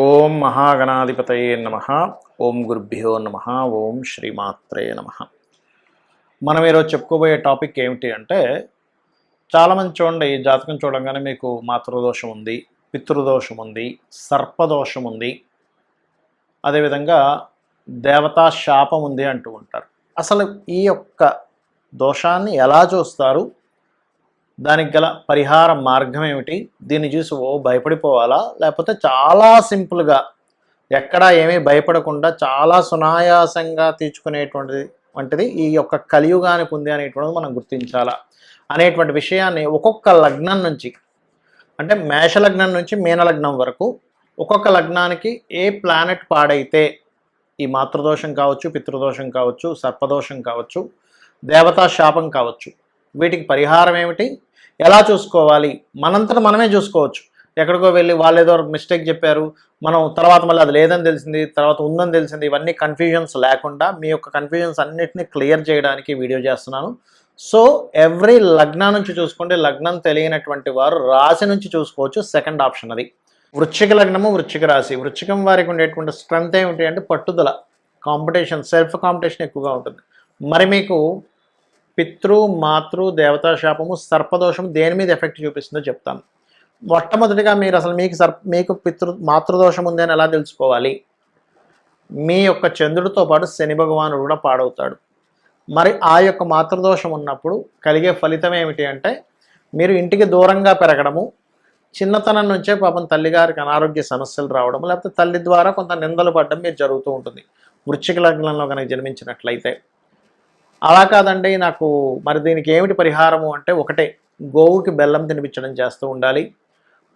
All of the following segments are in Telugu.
ఓం మహాగణాధిపతయే నమ. ఓం గురుభ్యో నమ. ఓం శ్రీమాత్రే నమ. మనం ఈరోజు చెప్పుకోబోయే టాపిక్ ఏమిటి అంటే చాలామంది చూడండి ఈ జాతకం చూడంగానే మీకు మాతృదోషం ఉంది పితృదోషం ఉంది సర్పదోషం ఉంది. అదేవిధంగా దేవతా శాపం ఉంది అంటూ ఉంటారు. అసలు ఈ యొక్క దోషాన్ని ఎలా చూస్తారు? దానికి గల పరిహార మార్గం ఏమిటి? దీన్ని చూసి ఓ భయపడిపోవాలా? లేకపోతే చాలా సింపుల్గా ఎక్కడా ఏమీ భయపడకుండా చాలా సునాయాసంగా తీర్చుకునేటువంటిది వంటిది ఈ యొక్క కలియుగానికి ఉంది అనేటువంటిది మనం గుర్తించాలా? అనేటువంటి విషయాన్ని ఒక్కొక్క లగ్నం నుంచి అంటే మేష లగ్నం నుంచి మీనలగ్నం వరకు ఒక్కొక్క లగ్నానికి ఏ ప్లానెట్ పాడైతే ఈ మాతృదోషం కావచ్చు పితృదోషం కావచ్చు సర్పదోషం కావచ్చు దేవతా శాపం కావచ్చు వీటికి పరిహారం ఏమిటి? ఎలా చూసుకోవాలి? మనంతట మనమే చూసుకోవచ్చు. ఎక్కడికో వెళ్ళి వాళ్ళు ఏదో మిస్టేక్ చెప్పారు మనం తర్వాత మళ్ళీ అది లేదని తెలిసింది తర్వాత ఉందని తెలిసింది ఇవన్నీ కన్ఫ్యూజన్స్ లేకుండా మీ యొక్క కన్ఫ్యూజన్స్ అన్నిటిని క్లియర్ చేయడానికి వీడియో చేస్తున్నాను. సో ఎవ్రీ లగ్నం నుంచి చూసుకుంటే లగ్నం తెలియనటువంటి వారు రాశి నుంచి చూసుకోవచ్చు సెకండ్ ఆప్షన్ అది. వృశ్చిక లగ్నము వృశ్చిక రాశి. వృశ్చికం వారికి ఉండేటువంటి స్ట్రెంత్ ఏమిటి అంటే పట్టుదల. కాంపిటీషన్ సెల్ఫ్ కాంపిటీషన్ ఎక్కువగా ఉంటుంది. మరి మీకు పితృ మాతృ దేవతా శాపము సర్పదోషము దేని మీద ఎఫెక్ట్ చూపిస్తుందో చెప్తాను. మొట్టమొదటిగా మీరు అసలు మీకు సర్ప మీకు పితృ మాతృదోషం ఉంది అని ఎలా తెలుసుకోవాలి? మీ యొక్క చంద్రుడితో పాటు శని భగవానుడు కూడా పాడవుతాడు. మరి ఆ యొక్క మాతృదోషం ఉన్నప్పుడు కలిగే ఫలితం ఏమిటి అంటే మీరు ఇంటికి దూరంగా పెరగడము చిన్నతనం నుంచే పాపం తల్లిగారికి అనారోగ్య సమస్యలు రావడం లేకపోతే తల్లి ద్వారా కొంత నిందలు పడడం మీరు జరుగుతూ ఉంటుంది. వృశ్చిక లగ్నంలో కనుక జన్మించినట్లయితే. అలా కాదండి నాకు మరి దీనికి ఏమిటి పరిహారము అంటే ఒకటే గోవుకి బెల్లం తినిపించడం చేస్తూ ఉండాలి.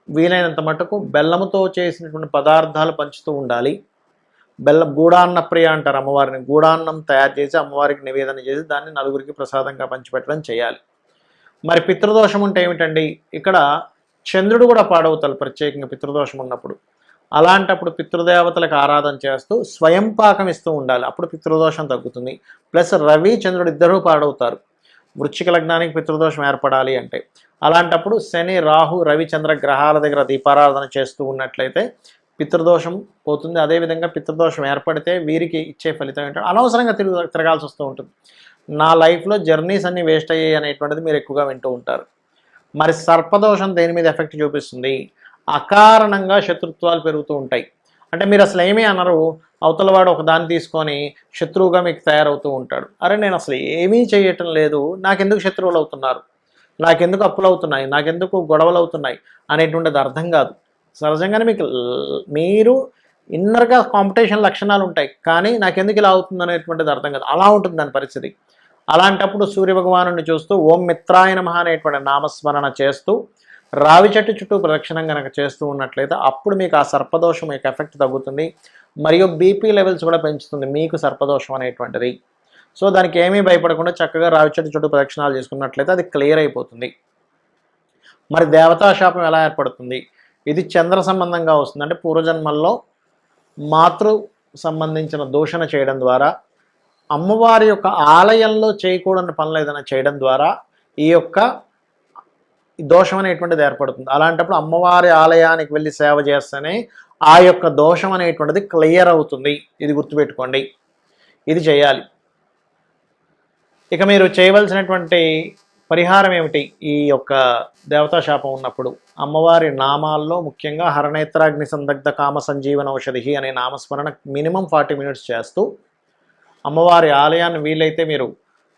వీలైనంత మటుకు బెల్లముతో చేసినటువంటి పదార్థాలు పంచుతూ ఉండాలి. బెల్లం గూడాన్న ప్రియ అంటారు అమ్మవారిని. గూడాన్నం తయారు చేసి అమ్మవారికి నివేదన చేసి దాన్ని నలుగురికి ప్రసాదంగా పంచిపెట్టడం చేయాలి. మరి పితృదోషం ఉంటే ఏమిటండి? ఇక్కడ చంద్రుడు కూడా పాడవుతారు ప్రత్యేకంగా పితృదోషం ఉన్నప్పుడు. అలాంటప్పుడు పితృదేవతలకు ఆరాధన చేస్తూ స్వయం పాకం ఇస్తూ ఉండాలి. అప్పుడు పితృదోషం తగ్గుతుంది. ప్లస్ రవి చంద్రుడు ఇద్దరూ పాడవుతారు. వృశ్చిక లగ్నానికి పితృదోషం ఏర్పడాలి అంటే. అలాంటప్పుడు శని రాహు రవిచంద్ర గ్రహాల దగ్గర దీపారాధన చేస్తూ ఉన్నట్లయితే పితృదోషం పోతుంది. అదేవిధంగా పితృదోషం ఏర్పడితే వీరికి ఇచ్చే ఫలితం ఏంటంటే అనవసరంగా తిరుగు తిరగాల్సి వస్తూ ఉంటుంది. నా లైఫ్లో జర్నీస్ అన్ని వేస్ట్ అయ్యాయి అనేటువంటిది మీరు ఎక్కువగా వింటూ ఉంటారు. మరి సర్పదోషం దేని మీద ఎఫెక్ట్ చూపిస్తుంది? అకారణంగా శత్రుత్వాలు పెరుగుతూ ఉంటాయి. అంటే మీరు అసలు ఏమీ అనరు. అవతలవాడు ఒక దాన్ని తీసుకొని శత్రువుగా మీకు తయారవుతూ ఉంటాడు. అరే నేను అసలు ఏమీ చేయటం లేదు. నాకెందుకు శత్రువులు అవుతున్నారు? నాకెందుకు అప్పులు అవుతున్నాయి? నాకెందుకు గొడవలు అవుతున్నాయి? అనేటువంటిది అర్థం కాదు. సహజంగానే మీకు మీరు ఇన్నర్గా కాంపిటీషన్ లక్షణాలు ఉంటాయి. కానీ నాకెందుకు ఇలా అవుతుంది అనేటువంటిది అర్థం కాదు. అలా ఉంటుంది దాని పరిస్థితి. అలాంటప్పుడు సూర్యభగవాను చూస్తూ ఓం మిత్రాయ నమ అనేటువంటి నామస్మరణ చేస్తూ రావి చెట్టు చుట్టూ ప్రదక్షిణం కనుక చేస్తూ ఉన్నట్లయితే అప్పుడు మీకు ఆ సర్పదోషం యొక్క ఎఫెక్ట్ తగ్గుతుంది మరియు బీపీ లెవెల్స్ కూడా పెంచుతుంది మీకు సర్పదోషం అనేటువంటిది. సో దానికి ఏమీ భయపడకుండా చక్కగా రావి చెట్టు చుట్టూ ప్రదక్షిణాలు చేసుకున్నట్లయితే అది క్లియర్ అయిపోతుంది. మరి దేవతా శాపం ఎలా ఏర్పడుతుంది? ఇది చంద్ర సంబంధంగా వస్తుంది. అంటే పూర్వజన్మల్లో మాతృ సంబంధించిన దూషణ చేయడం ద్వారా అమ్మవారి యొక్క ఆలయంలో చేయకూడని పనులు ఏదైనా చేయడం ద్వారా ఈ యొక్క దోషం అనేటువంటిది ఏర్పడుతుంది. అలాంటప్పుడు అమ్మవారి ఆలయానికి వెళ్ళి సేవ చేస్తేనే ఆ యొక్క దోషం అనేటువంటిది క్లియర్ అవుతుంది. ఇది గుర్తుపెట్టుకోండి. ఇది చేయాలి. ఇక మీరు చేయవలసినటువంటి పరిహారం ఏమిటి? ఈ యొక్క దేవతా శాపం ఉన్నప్పుడు అమ్మవారి నామాల్లో ముఖ్యంగా హరణేత్రాగ్ని సందగ్ధ కామ సంజీవన ఔషధి అనే నామస్మరణ మినిమం ఫార్టీ మినిట్స్ చేస్తూ అమ్మవారి ఆలయాన్ని వీలైతే మీరు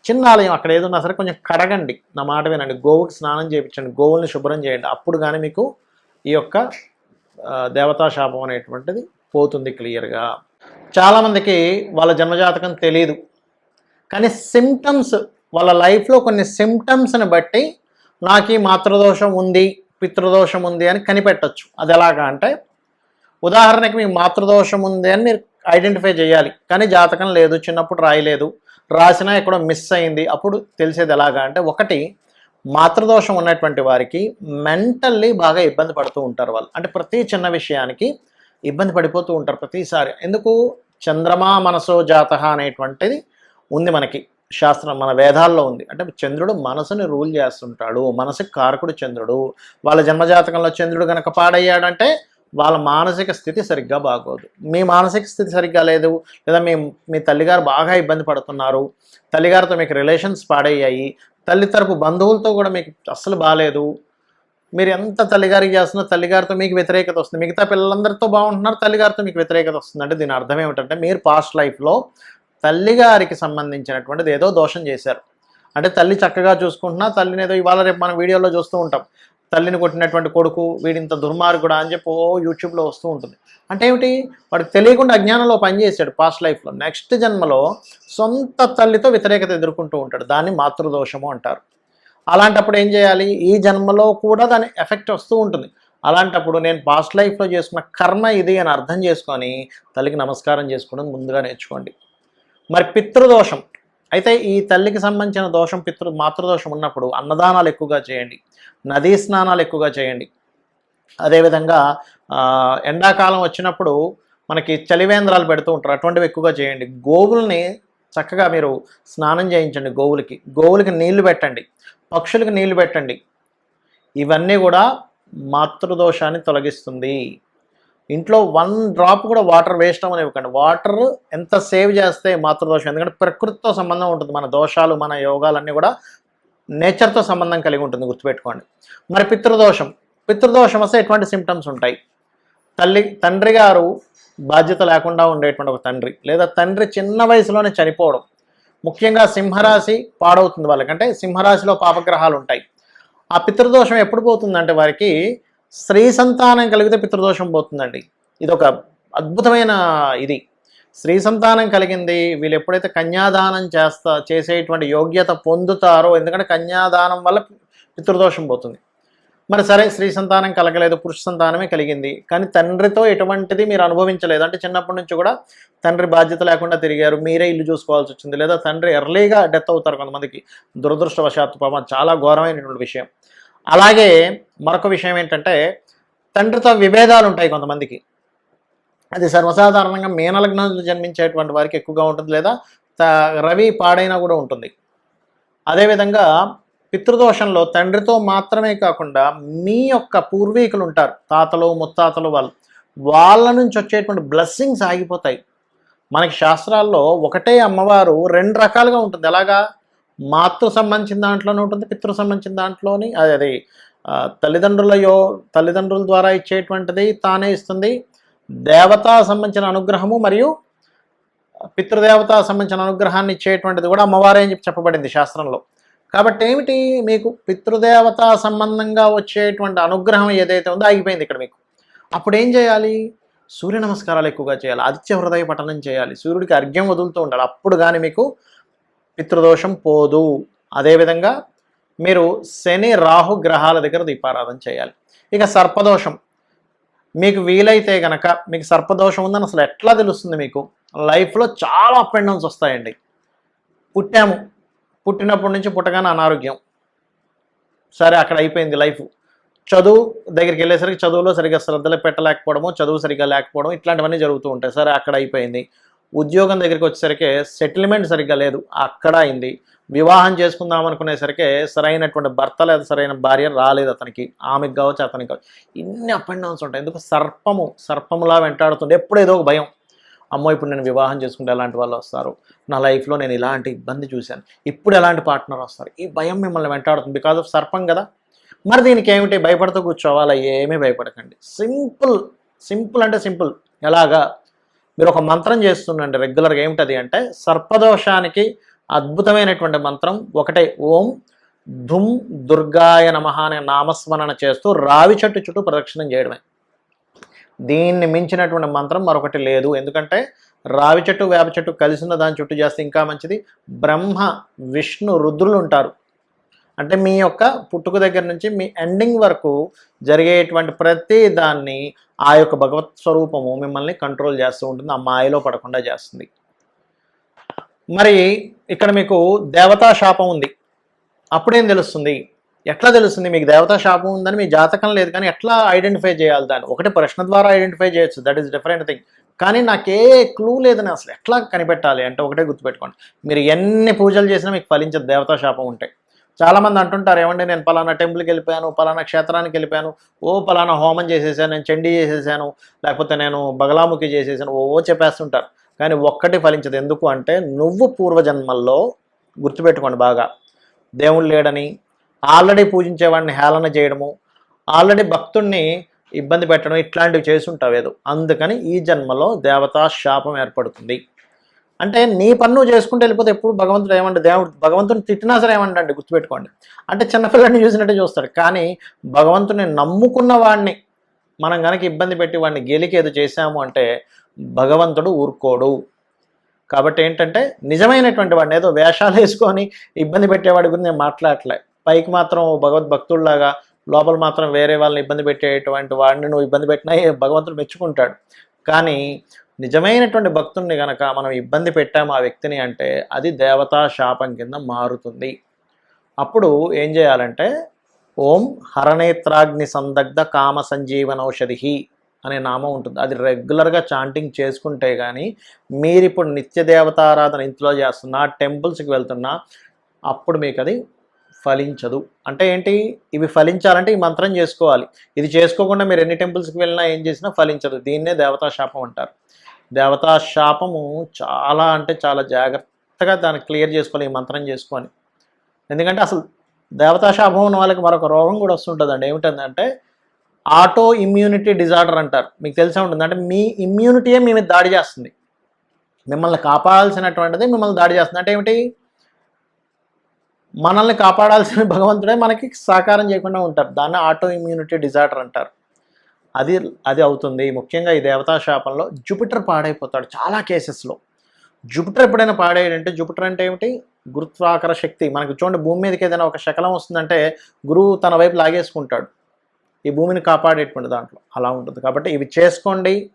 చిన్న ఆలయం అక్కడ ఏదన్నా సరే కొంచెం కడగండి. నా మాట వినండి. గోవుకి స్నానం చేయించండి. గోవుల్ని శుభ్రం చేయండి. అప్పుడు కానీ మీకు ఈ యొక్క దేవతా శాపం అనేటువంటిది పోతుంది క్లియర్గా చాలామందికి వాళ్ళ జన్మజాతకం తెలియదు కానీ సిమ్టమ్స్ వాళ్ళ లైఫ్లో కొన్ని సిమ్టమ్స్ని బట్టి నాకు ఈ మాతృదోషం ఉంది పితృదోషం ఉంది అని కనిపెట్టచ్చు. అది ఎలాగా అంటే ఉదాహరణకి మీకు మాతృదోషం ఉంది అని మీరు ఐడెంటిఫై చేయాలి. కానీ జాతకం లేదు చిన్నప్పుడు రాయలేదు. రాసినా ఇక్కడ మిస్ అయింది. అప్పుడు తెలిసేది ఎలాగా అంటే ఒకటి మాతృదోషం ఉన్నటువంటి వారికి మెంటల్లీ బాగా ఇబ్బంది పడుతూ ఉంటారు వాళ్ళు. అంటే ప్రతి చిన్న విషయానికి ఇబ్బంది పడిపోతూ ఉంటారు ప్రతిసారి. ఎందుకు? చంద్రమా మనసో జాత అనేటువంటిది ఉంది మనకి. శాస్త్రం మన వేదాల్లో ఉంది. అంటే చంద్రుడు మనసుని రూల్ చేస్తుంటాడు. మనసుకి కారకుడు చంద్రుడు. వాళ్ళ జన్మజాతకంలో చంద్రుడు కనుక పాడయ్యాడంటే వాళ్ళ మానసిక స్థితి సరిగ్గా బాగోదు. మీ మానసిక స్థితి సరిగ్గా లేదు లేదా మీ మీ తల్లిగారు బాగా ఇబ్బంది పడుతున్నారు తల్లిగారితో మీకు రిలేషన్స్ పాడయ్యాయి తల్లి తరపు బంధువులతో కూడా మీకు అస్సలు బాగాలేదు మీరు ఎంత తల్లిగారికి చేస్తున్నా తల్లిగారితో మీకు వ్యతిరేకత వస్తుంది మిగతా పిల్లలందరితో బాగుంటున్నారు తల్లిగారితో మీకు వ్యతిరేకత వస్తుంది. అంటే దీని అర్థం ఏమిటంటే మీరు పాస్ట్ లైఫ్లో తల్లిగారికి సంబంధించినటువంటిది ఏదో దోషం చేశారు. అంటే తల్లి చక్కగా చూసుకుంటున్నా తల్లిని ఏదో ఇవాళ రేపు మనం వీడియోలో చూస్తూ ఉంటాం. తల్లిని కొట్టినటువంటి కొడుకు వీడింత దుర్మార్గుడా అని చెప్పి ఓ యూట్యూబ్లో వస్తూ ఉంటుంది. అంటే ఏమిటి? వాడికి తెలియకుండా అజ్ఞానంలో పనిచేశాడు పాస్ట్ లైఫ్లో నెక్స్ట్ జన్మలో సొంత తల్లితో వ్యతిరేకత ఎదుర్కొంటూ ఉంటాడు. దాన్ని మాతృదోషము అంటారు. అలాంటప్పుడు ఏం చేయాలి? ఈ జన్మలో కూడా దాని ఎఫెక్ట్ వస్తూ ఉంటుంది. అలాంటప్పుడు నేను పాస్ట్ లైఫ్లో చేసుకున్న కర్మ ఇది అని అర్థం చేసుకొని తల్లికి నమస్కారం చేసుకోవడం ముందుగా నేర్చుకోండి. మరి పితృదోషం. అయితే ఈ తల్లికి సంబంధించిన దోషం పితృ మాతృదోషం ఉన్నప్పుడు అన్నదానాలు ఎక్కువగా చేయండి. నదీ స్నానాలు ఎక్కువగా చేయండి. అదేవిధంగా ఎండాకాలం వచ్చినప్పుడు మనకి చలివేంద్రాలు పెడుతూ ఉంటారు. అటువంటివి ఎక్కువగా చేయండి. గోవుల్ని చక్కగా మీరు స్నానం చేయించండి గోవులకి. గోవులకి నీళ్ళు పెట్టండి. పక్షులకి నీళ్ళు పెట్టండి. ఇవన్నీ కూడా మాతృదోషాన్ని తొలగిస్తుంది. ఇంట్లో వన్ డ్రాప్ కూడా వాటర్ వేస్ట్ అవ్వని ఇవ్వకండి వాటర్ ఎంత సేవ్ చేస్తే మాతృదోషం ఎందుకంటే ప్రకృతితో సంబంధం ఉంటుంది. మన దోషాలు మన యోగాలన్నీ కూడా నేచర్తో సంబంధం కలిగి ఉంటుంది. గుర్తుపెట్టుకోండి. మరి పితృదోషం. పితృదోషం వస్తే ఎటువంటి సిమ్టమ్స్ ఉంటాయి? తల్లి తండ్రి గారు బాధ్యత లేకుండా ఉండేటువంటి ఒక తండ్రి లేదా తండ్రి చిన్న వయసులోనే చనిపోవడం. ముఖ్యంగా సింహరాశి పాడవుతుంది వాళ్ళకంటే సింహరాశిలో పాపగ్రహాలు ఉంటాయి. ఆ పితృదోషం ఎప్పుడు పోతుందంటే వారికి స్త్రీ సంతానం కలిగితే పితృదోషం పోతుందండి. ఇది ఒక అద్భుతమైన ఇది. స్త్రీ సంతానం కలిగింది వీళ్ళు ఎప్పుడైతే కన్యాదానం చేస్తా చేసేటువంటి యోగ్యత పొందుతారో ఎందుకంటే కన్యాదానం వల్ల పితృదోషం పోతుంది. మరి సరే స్త్రీ సంతానం కలగలేదు పురుష సంతానమే కలిగింది. కానీ తండ్రితో ఎటువంటిది మీరు అనుభవించలేదు. అంటే చిన్నప్పటి నుంచి కూడా తండ్రి బాధ్యత లేకుండా తిరిగారు మీరే ఇల్లు చూసుకోవాల్సి వచ్చింది. లేదా తండ్రి ఎర్లీగా డెత్ అవుతారు కొంతమందికి. దురదృష్టవశాత్తు పాపం చాలా ఘోరమైనటువంటి విషయం. అలాగే మరొక విషయం ఏంటంటే తండ్రితో విభేదాలు ఉంటాయి కొంతమందికి. అది సర్వసాధారణంగా మీనలగ్నంలో జన్మించేటువంటి వారికి ఎక్కువగా ఉంటుంది లేదా రవి పాడైనా కూడా ఉంటుంది. అదేవిధంగా పితృదోషంలో తండ్రితో మాత్రమే కాకుండా మీ యొక్క పూర్వీకులు ఉంటారు తాతలు ముత్తాతలు వాళ్ళు. వాళ్ళ నుంచి వచ్చేటువంటి బ్లెస్సింగ్స్ ఆగిపోతాయి. మనకి శాస్త్రాల్లో ఒకటే అమ్మవారు రెండు రకాలుగా ఉంటుంది. ఎలాగా? మాతృ సంబంధించిన దాంట్లోనే ఉంటుంది పితృ సంబంధించిన దాంట్లోని అది అది ఆ, తల్లిదండ్రుల యో తల్లిదండ్రుల ద్వారా ఇచ్చేటువంటిది తానే ఇస్తుంది. దేవతా సంబంధించిన అనుగ్రహము మరియు పితృదేవత సంబంధించిన అనుగ్రహాన్ని ఇచ్చేటువంటిది కూడా అమ్మవారే అని చెప్పి చెప్పబడింది శాస్త్రంలో. కాబట్టి ఏమిటి మీకు పితృదేవత సంబంధంగా వచ్చేటువంటి అనుగ్రహం ఏదైతే ఉందో ఆగిపోయింది ఇక్కడ మీకు. అప్పుడు ఏం చేయాలి? సూర్య నమస్కారాలు ఎక్కువగా చేయాలి ఆదిత్య హృదయ పఠనం చేయాలి సూర్యుడికి అర్ఘ్యం వదులుతూ ఉండాలి. అప్పుడు కానీ మీకు పితృదోషం పోదు. అదేవిధంగా మీరు శని రాహు గ్రహాల దగ్గర దీపారాధన చేయాలి. ఇక సర్పదోషం. మీకు వీలైతే గనక మీకు సర్పదోషం ఉందని అసలు ఎట్లా తెలుస్తుంది మీకు? లైఫ్లో చాలా అప్ అండ్ డౌన్స్ వస్తాయండి. పుట్టాము. పుట్టినప్పటి నుంచి పుట్టగానే అనారోగ్యం. సరే అక్కడ అయిపోయింది లైఫ్. చదువు దగ్గరికి వెళ్ళేసరికి చదువులో సరిగ్గా శ్రద్ధలు పెట్టలేకపోవడము చదువు సరిగ్గా లేకపోవడం ఇట్లాంటివన్నీ జరుగుతూ ఉంటాయి. సరే అక్కడ అయిపోయింది. ఉద్యోగం దగ్గరికి వచ్చేసరికి సెటిల్మెంట్ సరిగ్గా లేదు అక్కడ అయింది. వివాహం చేసుకుందాం అనుకునేసరికి సరైనటువంటి భర్త లేదా సరైన భార్య రాలేదు అతనికి ఆమెకు కావచ్చు అతనికి కావచ్చు. ఇన్ని అప్ అండ్ డౌన్స్ ఉంటాయి. ఎందుకు? సర్పము సర్పములా వెంటాడుతుండే ఎప్పుడు ఏదో ఒక భయం. అమ్మో ఇప్పుడు నేను వివాహం చేసుకుంటే ఎలాంటి వాళ్ళు వస్తారు? నా లైఫ్లో నేను ఇలాంటి ఇబ్బంది చూశాను. ఇప్పుడు ఎలాంటి పార్ట్నర్ వస్తారు? ఈ భయం మిమ్మల్ని వెంటాడుతుంది బికాజ్ ఆఫ్ సర్పం కదా. మరి దీనికి ఏమిటి? భయపడుతూ కూర్చోవాలా? ఏమీ భయపడకండి. సింపుల్ సింపుల్ అంటే సింపుల్. ఎలాగా? మీరు ఒక మంత్రం చేస్తుండండి రెగ్యులర్గా. ఏమిటది అంటే సర్పదోషానికి అద్భుతమైనటువంటి మంత్రం ఒకటే ఓం ధుమ్ దుర్గాయ నమ అనే నామస్మరణ చేస్తూ రావి చెట్టు చుట్టూ ప్రదక్షిణం చేయడమే. దీన్ని మించినటువంటి మంత్రం మరొకటి లేదు. ఎందుకంటే రావి చెట్టు వేప చెట్టు కలిసిన దాని చుట్టూ చేస్తే ఇంకా మంచిది. బ్రహ్మ విష్ణు రుద్రులు ఉంటారు. అంటే మీ యొక్క పుట్టుక దగ్గర నుంచి మీ ఎండింగ్ వరకు జరిగేటువంటి ప్రతి దాన్ని ఆ యొక్క భగవత్ స్వరూపము మిమ్మల్ని కంట్రోల్ చేస్తూ ఉంటుంది. ఆ మాయలో పడకుండా చేస్తుంది. మరి ఇక్కడ మీకు దేవతా శాపం ఉంది. అప్పుడేం తెలుస్తుంది? ఎట్లా తెలుస్తుంది? మీకు దేవతా శాపం ఉందని మీ జాతకం లేదు కానీ ఎట్లా ఐడెంటిఫై చేయాలి దాన్ని? ఒకటి ప్రశ్న ద్వారా ఐడెంటిఫై చేయొచ్చు. దట్ ఈస్ డిఫరెంట్ థింగ్ కానీ నాకే క్లూ లేదని అసలు ఎట్లా కనిపెట్టాలి అంటే ఒకటే గుర్తుపెట్టుకోండి. మీరు ఎన్ని పూజలు చేసినా మీకు ఫలించదు. దేవతా శాపం ఉంటే. చాలామంది అంటుంటారు ఏమంటే నేను పలానా టెంపుల్కి వెళ్ళిపోయాను పలానా క్షేత్రానికి వెళ్ళిపోయాను ఓ పలానా హోమం చేసేసాను నేను చండీ చేసేసాను లేకపోతే నేను బగలాముఖి చేసేసాను ఓ ఓ చెప్పేస్తుంటారు. కానీ ఒక్కటి ఫలించదు. ఎందుకు అంటే నువ్వు పూర్వజన్మల్లో గుర్తుపెట్టుకోండి బాగా. దేవుడు లేడని ఆల్రెడీ పూజించేవాడిని హేళన చేయడము ఆల్రెడీ భక్తుణ్ణి ఇబ్బంది పెట్టడం ఇట్లాంటివి చేస్తుంటావు ఏదో. అందుకని ఈ జన్మలో దేవతా శాపం ఏర్పడుతుంది. అంటే నీ పన్ను చేసుకుంటూ వెళ్ళిపోతే ఎప్పుడు భగవంతుడు ఏమంటే దేవుడు భగవంతుని తిట్టినా సరే ఏమంటండి గుర్తుపెట్టుకోండి. అంటే చిన్నపిల్లని చూసినట్టే చూస్తాడు. కానీ భగవంతుని నమ్ముకున్న వాడిని మనం కనుక ఇబ్బంది పెట్టి వాడిని గెలికి ఏదో చేశాము అంటే భగవంతుడు ఊరుకోడు. కాబట్టి ఏంటంటే నిజమైనటువంటి వాడిని ఏదో వేషాలు వేసుకొని ఇబ్బంది పెట్టేవాడి గురించి నేను మాట్లాడలే పైకి మాత్రం భగవద్భక్తుల్లాగా లోపల మాత్రం వేరే వాళ్ళని ఇబ్బంది పెట్టేటువంటి వాడిని నువ్వు ఇబ్బంది పెట్టినా భగవంతుడు మెచ్చుకుంటాడు. కానీ నిజమైనటువంటి భక్తుడిని గనక మనం ఇబ్బంది పెట్టాము ఆ వ్యక్తిని అంటే అది దేవతా శాపం కింద మారుతుంది. అప్పుడు ఏం చేయాలంటే ఓం హరణేత్రాగ్ని సందగ్ధ కామ సంజీవనౌషధి అనే నామం ఉంటుంది. అది రెగ్యులర్గా చాంటింగ్ చేసుకుంటే కానీ మీరు ఇప్పుడు నిత్య దేవతారాధన ఇంట్లో చేస్తున్నా టెంపుల్స్కి వెళ్తున్నా అప్పుడు మీకు అది ఫలించదు. అంటే ఏంటి? ఇవి ఫలించాలంటే ఈ మంత్రం చేసుకోవాలి. ఇది చేసుకోకుండా మీరు ఎన్ని టెంపుల్స్కి వెళ్ళినా ఏం చేసినా ఫలించదు. దీన్నే దేవతా శాపం అంటారు. దేవతా శాపము చాలా అంటే చాలా జాగ్రత్తగా దాన్ని క్లియర్ చేసుకోవాలి ఈ మంత్రం చేసుకొని. ఎందుకంటే అసలు దేవతా శాపం ఉన్న వాళ్ళకి మరొక రోగం కూడా వస్తుంటుందండి. ఏమిటంటే ఆటో ఇమ్యూనిటీ డిజార్డర్ అంటారు. మీకు తెలిసే ఉంటుంది. అంటే మీ ఇమ్యూనిటీయే మీ మీద దాడి చేస్తుంది. మిమ్మల్ని కాపాడాల్సినటువంటిది మిమ్మల్ని దాడి చేస్తుంది. అంటే ఏమిటి? మనల్ని కాపాడాల్సిన భగవంతుడే మనకి సహకారం చేయకుండా ఉంటారు. దాన్ని ఆటో ఇమ్యూనిటీ డిజార్డర్ అంటారు. అది అది అవుతుంది. ముఖ్యంగా ఈ దేవతా శాపంలో జూపిటర్ పాడైపోతాడు చాలా కేసెస్లో. జూపిటర్ ఎప్పుడైనా పాడేయడంటే జూపిటర్ అంటే ఏమిటి? గురుత్వాకర శక్తి. మనకు చూడండి భూమి మీదకి ఏదైనా ఒక శకలం వస్తుందంటే గురువు తన వైపు లాగేసుకుంటాడు. ఈ భూమిని కాపాడేటువంటి దాంట్లో అలా ఉంటుంది. కాబట్టి ఇవి చేసుకోండి.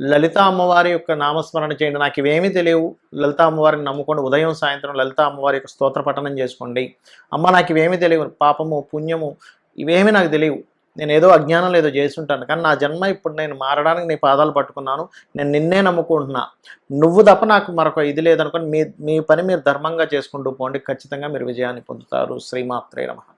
లలిత అమ్మవారి యొక్క నామస్మరణ చేయండి. నాకు ఇవేమీ తెలియవు. లలిత అమ్మవారిని నమ్ముకోండి. ఉదయం సాయంత్రం లలిత అమ్మవారి యొక్క స్తోత్ర పఠనం చేసుకోండి. అమ్మ నాకు ఇవేమీ తెలియవు. పాపము పుణ్యము ఇవేమీ నాకు తెలియవు. నేను ఏదో అజ్ఞానం ఏదో చేస్తుంటాను కానీ నా జన్మ ఇప్పుడు నేను మారడానికి నీ పాదాలు పట్టుకున్నాను నేను నిన్నే నమ్ముకుంటున్నా. నువ్వు తప్ప నాకు మరొక ఇది లేదనుకోని మీ మీ పని మీరు ధర్మంగా చేసుకుంటూ పోండి. ఖచ్చితంగా మీరు విజయాన్ని పొందుతారు. శ్రీమాత్రే నమః.